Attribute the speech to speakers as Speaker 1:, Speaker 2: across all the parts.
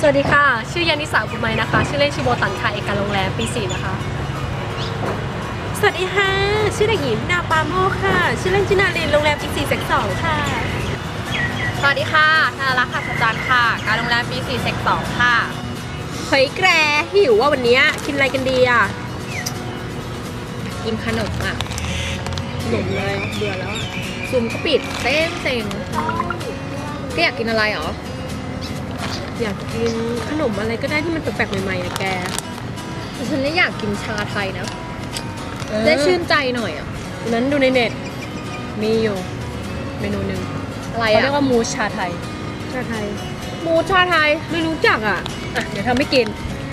Speaker 1: สวัสดีค่ะ ชื่อยานิสาบุญไมนะคะ ชื่อเล่นชื่อโบตันค่ะเอกการโรงแรมปีสี่นะคะ
Speaker 2: สวัสดีค่ะ ชื่อเด็กหญิงนาปาโมค่ะ ชื่อเล่นชื่อนารินโรงแรมอีกสี่เซกสองค่ะ
Speaker 3: สวัสดีค่ะธนรักษ์ขัดจันทร์ค่ะ การโรงแรมปี4เซก2ค่ะ
Speaker 2: เฮ้ยแกรหิวว่าวันเนี้ยกินอะไรกันดีอะ
Speaker 3: กินขนมอะ
Speaker 2: ขนมเลยเบื่อแล้วอะ
Speaker 3: ซุมก็ปิดเต้งเซ็งก็อยากกินอะไรเหรอ
Speaker 2: อยากกินขนมอะไรก็ได้ที่มันแปลกๆใหม่ๆอะแก
Speaker 3: แต่ฉันนี่อยากกินชาไทยนะได้ชื่นใจหน่อยอะ
Speaker 1: วันนั้นดูในเน็ต มีอยู่ เมนูหนึ่ง
Speaker 3: อะไร
Speaker 1: เขา
Speaker 3: อะ
Speaker 1: เรียกว่ามูสชาไทย
Speaker 2: ชาไทย
Speaker 3: มูชาไทย
Speaker 2: ไม่รู้จักอะ
Speaker 1: อะ เดี๋ยวทำให้กิน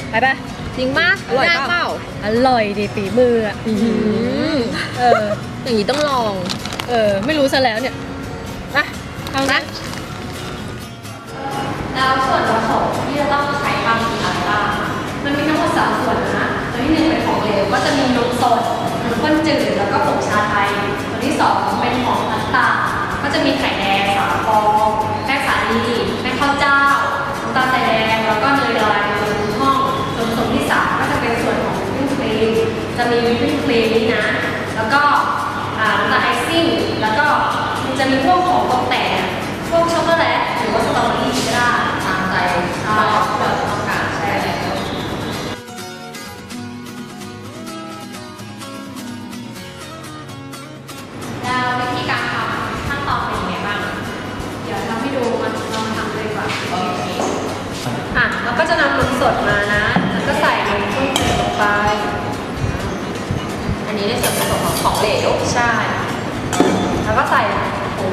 Speaker 1: ไปปะ
Speaker 3: จริงมาก
Speaker 1: อร่อยเปล่า
Speaker 3: เปล่า
Speaker 1: อร่อยดีฝีมืออะ
Speaker 3: อืม
Speaker 1: เออ
Speaker 3: อย่างนี้ต้องลอง
Speaker 1: เออ ไม่รู้ซะแล้วเนี่ย อะเอานะ
Speaker 4: แล้วส่วนผสมที่จะต้องใช้ทำกี่อันบ้างมันมีทั้งหมดสามส่วนนะตัวที่หนึ่งเป็นของเหลวก็จะมีนมสดนมข้นจืดแล้วก็ผงชาไทยตัวที่สองเป็นของน้ำตาลก็จะมีไข่แดงสาฟองแป้งสาลีแป้งข้าวเจ้าน้ำตาลทรายแดงแล้วก็เนยละลายในห้องส่วนผสมที่สามก็จะเป็นส่วนของวิปปิ้งครีมจะมีวิปปิ้งครีมนี่นะ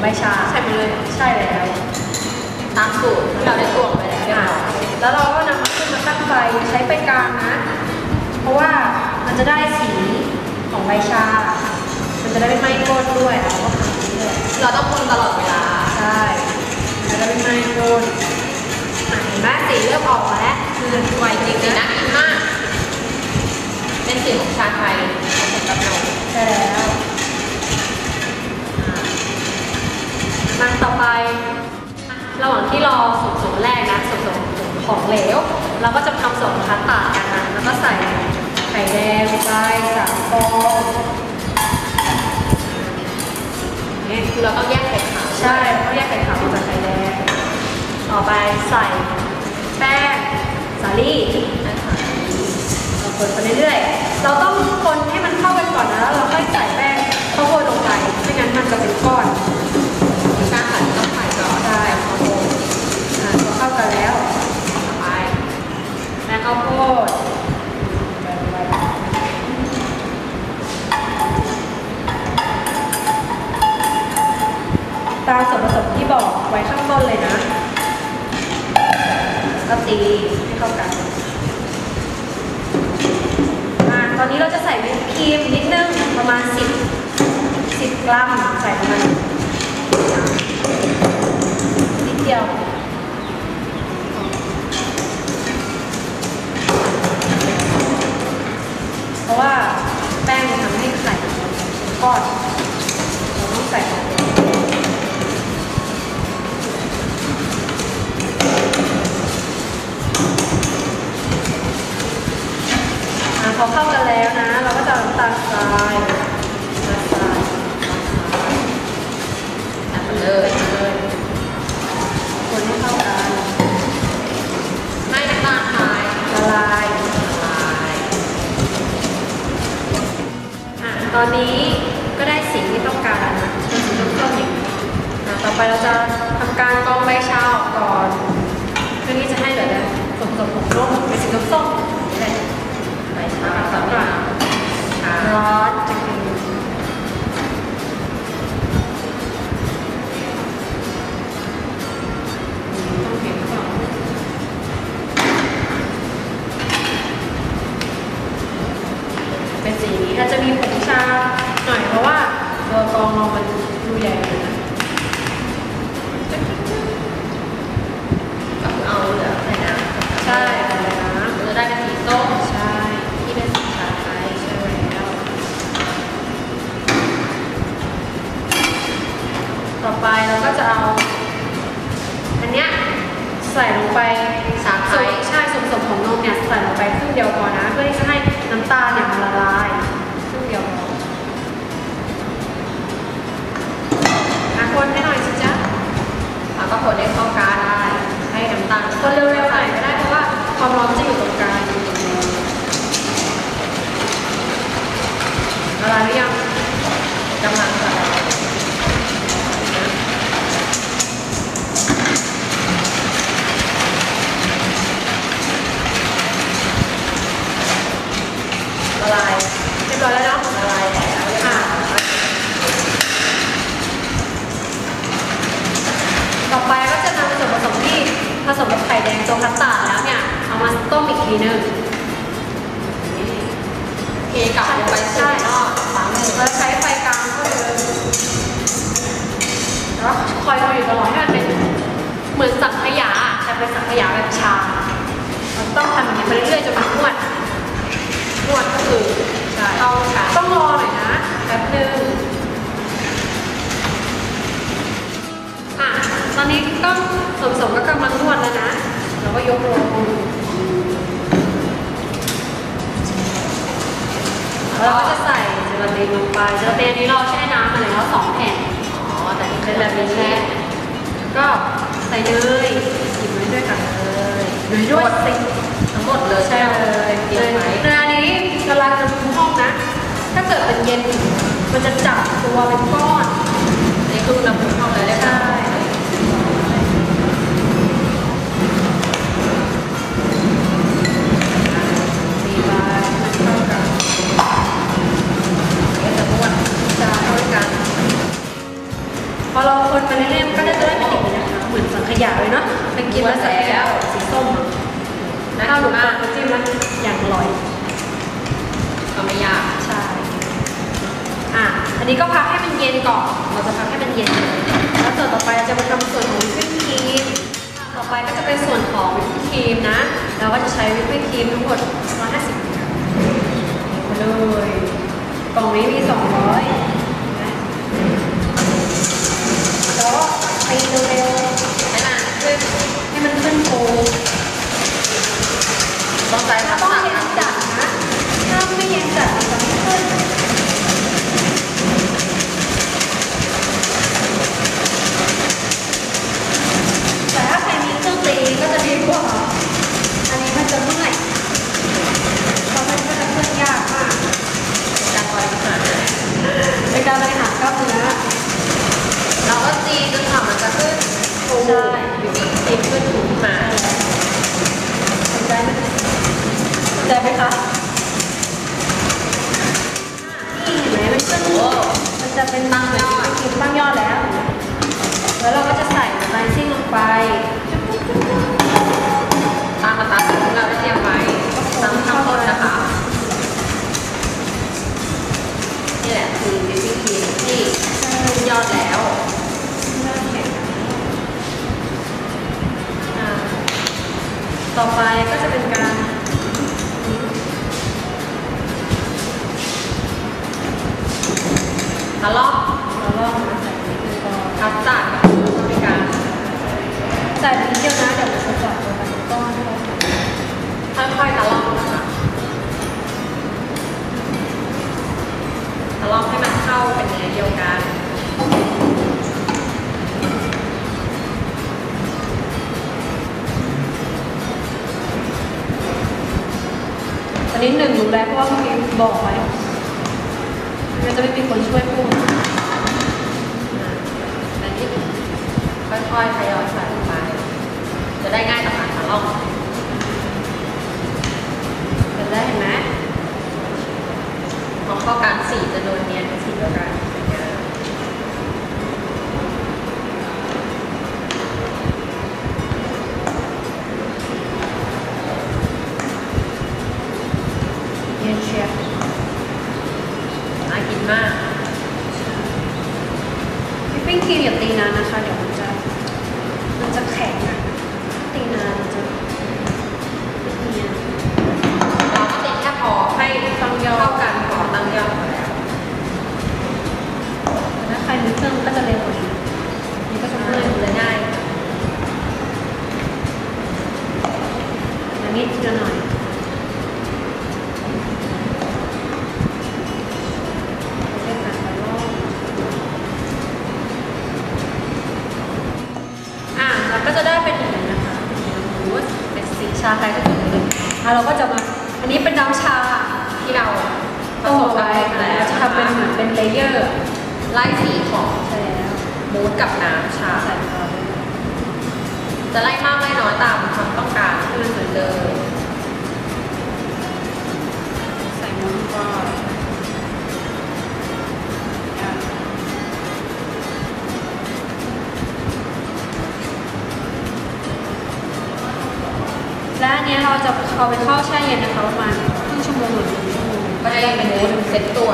Speaker 4: ใบชาใส่
Speaker 1: ไป
Speaker 3: เล
Speaker 1: ย ใช่แล้ว
Speaker 3: ตามสูตรที่เราได้ตวงไปแล้วเรียบ
Speaker 1: อะ
Speaker 3: ร้อย
Speaker 1: แล้วเราก็นำมาขึ้นมาตั้งไฟใช้ไฟกลางนะ เพราะว่ามันจะได้สีของใบชา มันจะได้ไม่ไหม้ก้นด้วยเราก็ทำนี้เลย
Speaker 3: เราต้องคนตลอดเวลา
Speaker 1: ใช่มันจะได้ไม่ไหม้ก้นอะเห็นไหมสีเริ่มออกมาแล้ว
Speaker 3: คือไวจริงๆนะกินมาก เป็นสีของชาไทยผสมกับนม
Speaker 1: ใช่แล้ว มาต่อไป ระหว่างที่รอส่วนผสมแรกนะส่วนผสมของเหลว เราก็จะทำสองคัสตาร์ดกันนะแล้วก็ใส่ไข่แดงไปสามฟองเนี่ย
Speaker 3: คือเราต้องแยกไข่ขาว
Speaker 1: ใช่เพราะแยกไข่ขาวออกจากไข่แดงต่อไปใส่แป้งสาลี่นะคะเราคนไปเรื่อยๆ เราต้องคนให้มันเข้ากันก่อนนะแล้วเราค่อยใส่แป้งข้าวโพดลงไปไม่งั้นมันจะเป็นก้อน
Speaker 3: ข้า
Speaker 1: งต้นเลยนะ ก็ตีให้เข้ากันอ่าตอนนี้เราจะใส่วิปครีมนิดนึงประมาณ 10 10 กรัมใส่ประมาณนิดเดียวเพราะว่าแป้งมันทำให้ไข่ก้อน ช
Speaker 3: ราะ
Speaker 1: ว่า
Speaker 3: ค
Speaker 1: วามร้อนจะอยู่
Speaker 3: ต
Speaker 1: รงกลางละลายหรือยัง
Speaker 3: กำลังจะละลาย
Speaker 1: เรียบร้อยแล้วเนาะ
Speaker 3: ละลายแล้ว
Speaker 1: อะต่อไปก็จะนำส่วนผสมที่ผสมกับไข่แดงโจคัสตาร์ดแล้วเนี่ยเอามา ต้มอีกทีนึง
Speaker 3: เทกลับลงไปสู่นอกสามหนึ่ง
Speaker 1: เราใช้ไฟกลางเท่าเดิมแล้วคอยดูอยู่ตลอดให้มันเป็นเหมือนสังขยาอะแต่เป็นสังขยาแบบชาเราต้องทำอย่างนี้ไปเรื่อยๆจนมันนวด
Speaker 3: นวดก็คือ
Speaker 1: ใช่
Speaker 3: เข้ากัน
Speaker 1: ต้องรอหน่อยนะแป๊บนึงอะตอนนี้ก็ส่วนผสมก็กำลังนวดแล้วนะ เราก็ยกลง เราก็จะใส่เจลาตินลงไปเจลาตินอันนี้เราแช่น้ำมาแล้วสองแผ่น
Speaker 3: อ๋อแต่นี่
Speaker 1: เป็
Speaker 3: เป็นน
Speaker 1: แบ
Speaker 3: แบบบ
Speaker 1: นี้
Speaker 3: นี้
Speaker 1: ก็ใส่เนยหยิบเนยด้วยกันเลยเนยด้วยสิ
Speaker 3: ทั้งหมดเลย
Speaker 1: ใช่เลย
Speaker 3: เตรียมไว้
Speaker 1: เนยอันนี้เวลาจะคุมห้องนะ ถ้าเกิดเป็นเย็นมันจะจับตัวเป็นก้อน
Speaker 3: อัน
Speaker 1: พอเราคนไปเรื่อยๆมันก็จะได้เป็นอย่างนี้นะคะเหมือนสังขยาเลยเนาะไปกินแล้วสังขยาสีส้ม
Speaker 3: นะ
Speaker 1: ข้าวหนูป
Speaker 3: มา
Speaker 1: ลากน้ำจิ้มแล้วอย่างอร่อย
Speaker 3: ก็ไม่ยาก
Speaker 1: ใช่อะอันนี้ก็พักให้มันเย็นก่อนเราจะพักให้มันเย็นแล้วส่วนต่อไปจะมาทำส่วนของวิปปิ้งครีมต่อไปก็จะเป็นส่วนของวิปปิ้งครีมนะเราก็จะใช้วิปปิ้งครีมทั้งหมด150กรัมเลยกล่องนี้มี 200 ฟู
Speaker 3: ใช่
Speaker 1: วิ
Speaker 3: ปปิ้งครีมขึ้นถูกมา
Speaker 1: สนใจไหมสนใจไหมคะนี่เห็นไหมมันขึ้น
Speaker 3: โอ้
Speaker 1: มันจะเป็นตั้งยอดกินตั้งยอดแล้ว แล้วเราก็จะใส่ไมซิ่งลงไป
Speaker 3: ตามมาตาสูงเราได้เตรียมไว้
Speaker 1: ใส่นิด
Speaker 3: เดี
Speaker 1: ยวนะเดี๋ยวมันจะจับตัวกันก้อนให้เรา
Speaker 3: ค่อยๆทะลาะนะคะทะลาะให้มันเข้าเป็นเนื้อเดียวกัน
Speaker 1: อันนี้หนึ่งรู้แล้วเพราะว่าเมื่อกี้บอกไว้มันจะไม่มีคนช่วยพูด
Speaker 3: อันนี้ค่อยๆทยอยใส่ ง่ายต่อการทะเลาะ
Speaker 1: เห็นแล้วเห็นไหม
Speaker 3: พอเข้ากันสีจะโดนเนียนเป็นสีเดียวกันสวยงาม
Speaker 1: เย็นเชียร์
Speaker 3: น่ากินมาก
Speaker 1: วิปปิ้งครีมอย่าตีนานนะคะ เดี๋ยวมันจะมันิ รมือเครื่องก็จะเร็วกว่านี้มั
Speaker 3: นก็
Speaker 1: จะเลื่อเลย
Speaker 3: ง่าอย่าง
Speaker 1: นี้ทีละ
Speaker 3: หน่
Speaker 1: อย
Speaker 3: จะไล่มากไล่น้อยตามความต้องการที่มันเหมือนเดิม
Speaker 1: ใส่น้ำก็และอันเนี้ยเราจะเอาไปเข้าแช่เย็นนะคะประมาณครึ่งชั่วโมงหรือหนึ่งชั่วโมง
Speaker 3: ก็จะเป็นมูสเซ็ตตัว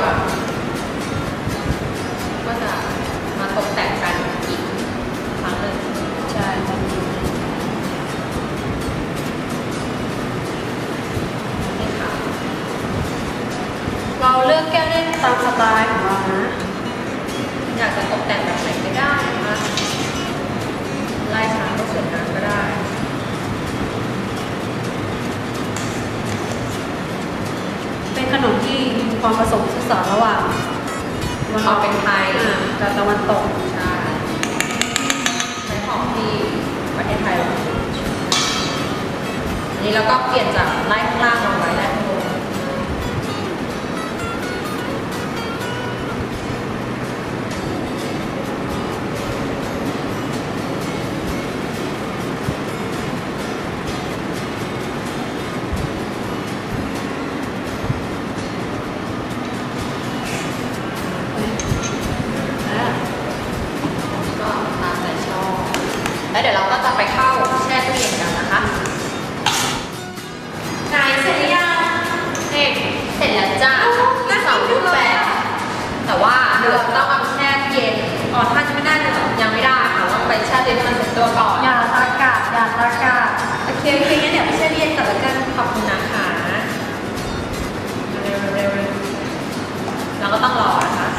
Speaker 3: มีค
Speaker 1: วามผสมผสานระหว่างตะวันอ
Speaker 3: เอา
Speaker 1: อก
Speaker 3: เป็นไทย
Speaker 1: อ่ากับตะวันตก
Speaker 3: ใช่ใช้ของที่ประเทศไทยเราอันนี้เราก็เปลี่ยนจากไล่ข้างล่างมาไว้ไล่
Speaker 1: อ
Speaker 3: นอย่าตากา
Speaker 1: ศอย่าตากาศ
Speaker 3: โอเคโอเคงั้นเดี๋ยวไปแช่ตู้เย็นก่อนแล้วกันขอบคุณนะคะเร็วๆเร็วๆเราก็ต้องรอนะคะ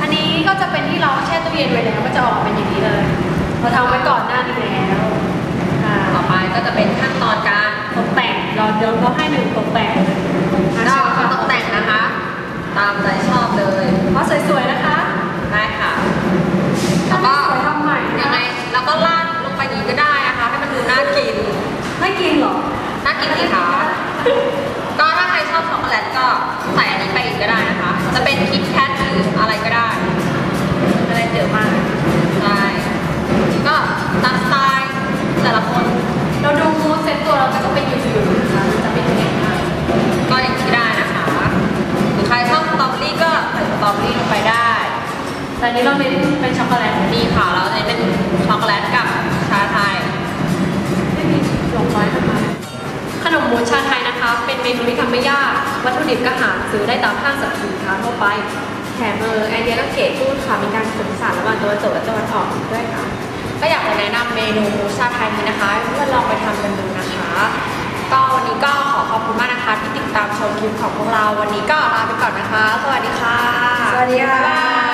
Speaker 1: อันนี้ก็จะเป็นที่เราแช่ตู้เย็นไว้แล้วก็จะออกเป็นอย่างนี้เลยเราทำไว้ก่อนหน้านี้แล้วอ่า
Speaker 3: ต่อไปก็จะเป็นขั้นตอนการ
Speaker 1: ตกแต่งเราเดี๋ยวเราให้หนึ่งตกแต่งอะ
Speaker 3: ก็
Speaker 1: เชิญค่ะ
Speaker 3: ตกแต่งนะคะ ตามใจชอบเลย
Speaker 1: เพราะสวยๆนะคะ
Speaker 3: ได้ค่ะ
Speaker 1: ถ้า
Speaker 3: แล้ว
Speaker 1: ไม่
Speaker 3: ก็
Speaker 1: สวยทำใหม่
Speaker 3: ยังไงเราก็ราดลงไปอีกก็ได้นะคะ ให้มันดูน่ากิน
Speaker 1: ไม่กินเหรอ
Speaker 3: น่า กินสิคะก็ถ้าใครชอบช็อกโกแลตก็ใส่อันนี้ไปอีกก็ได้นะคะ จะเป็นคิดแคทหรืออะไรก็ได้
Speaker 1: อะไรเยอะมาก
Speaker 3: ใช่ก็ตามสไตล์แต่ละคน
Speaker 1: เราดูมูสเซ็ตตัวเราก็จะเป็นอยู่ ดิบก็หาซื้อได้ตามห้างสรรพสินค้าทั่วไป แถมเออไอเดียและเก๋พูดค่ะมีการผสมผสานระหว่างตะวันตกและตะวันออกอีกด้วยค่ะ
Speaker 3: ก็อยากจะแนะนำเมนูมูชาไทยนี้นะคะให้เพื่อนลองไปทำกันดูนะคะ ก็วันนี้ก็ขอขอบคุณมากนะคะที่ติดตามชมคลิปของพวกเรา วันนี้ก็ลาไปก่อนนะคะ สวัสดีค่ะ
Speaker 1: สวัสดีค่ะ
Speaker 3: บ๊ายบาย